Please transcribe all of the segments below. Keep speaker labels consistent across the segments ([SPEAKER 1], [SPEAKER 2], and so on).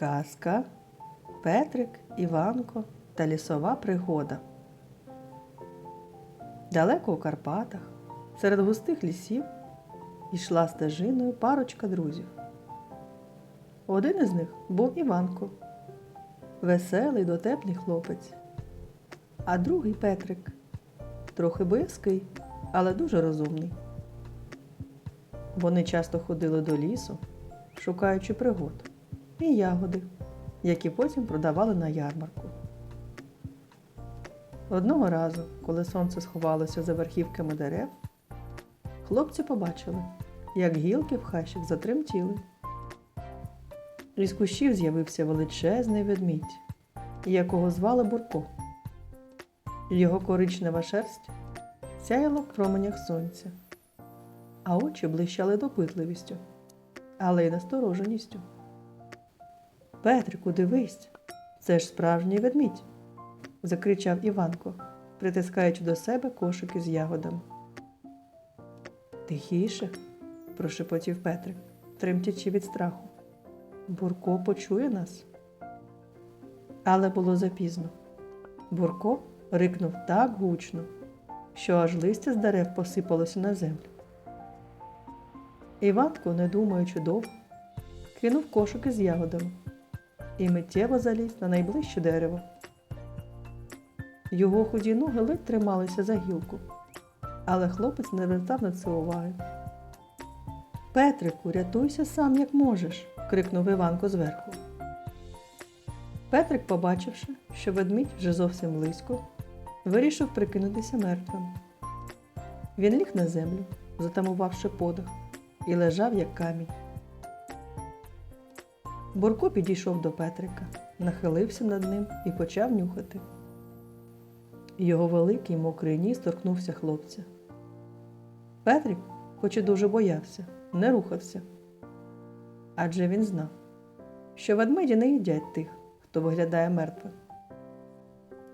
[SPEAKER 1] Казка Петрик, Іванко та лісова пригода. Далеко у Карпатах, серед густих лісів, йшла стежиною парочка друзів. Один із них був Іванко, веселий дотепний хлопець, а другий Петрик, трохи боязкий, але дуже розумний. Вони часто ходили до лісу, шукаючи пригод і ягоди, які потім продавали на ярмарку. Одного разу, коли сонце сховалося за верхівками дерев, хлопці побачили, як гілки в хащах затремтіли. Із кущів з'явився величезний ведмідь, якого звали Бурко. Його коричнева шерсть сяяла в променях сонця, а очі блищали допитливістю, але й настороженістю. Петрику, дивись, це ж справжній ведмідь, закричав Іванко, притискаючи до себе кошик із ягодами. Тихіше, прошепотів Петрик, тремтячи від страху. Бурко почує нас. Але було запізно. Бурко рикнув так гучно, що аж листя з дерев посипалося на землю. Іванко, не думаючи довго, кинув кошик із ягодами і миттєво заліз на найближче дерево. Його худі ноги ледь трималися за гілку, але хлопець не звертав на це уваги. Петрику, рятуйся сам, як можеш, крикнув Іванко зверху. Петрик, побачивши, що ведмідь вже зовсім близько, вирішив прикинутися мертвим. Він ліг на землю, затамувавши подих, і лежав, як камінь. Бурко підійшов до Петрика, нахилився над ним і почав нюхати. Його великий мокрий ніс торкнувся хлопця. Петрик, хоч і дуже боявся, не рухався. Адже він знав, що ведмеді не їдять тих, хто виглядає мертвим.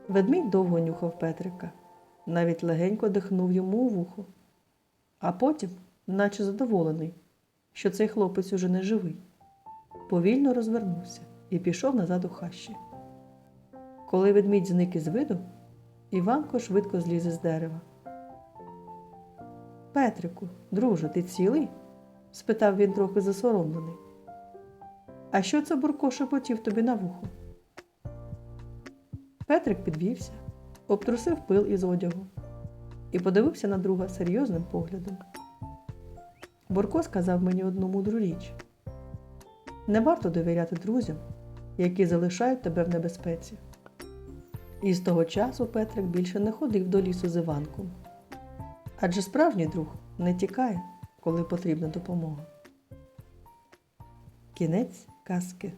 [SPEAKER 1] Ведмідь довго нюхав Петрика, навіть легенько дихнув йому у вухо, а потім, наче задоволений, що цей хлопець уже не живий, повільно розвернувся і пішов назад у хащі. Коли ведмідь зник із виду, Іванко швидко зліз із дерева. Петрику, друже, ти цілий? спитав він трохи засоромлений. А що це Бурко шепотів тобі на вухо? Петрик підвівся, обтрусив пил із одягу і подивився на друга серйозним поглядом. Бурко сказав мені одну мудру річ: не варто довіряти друзям, які залишають тебе в небезпеці. І з того часу Петрик більше не ходив до лісу з Іванком. Адже справжній друг не тікає, коли потрібна допомога. Кінець казки.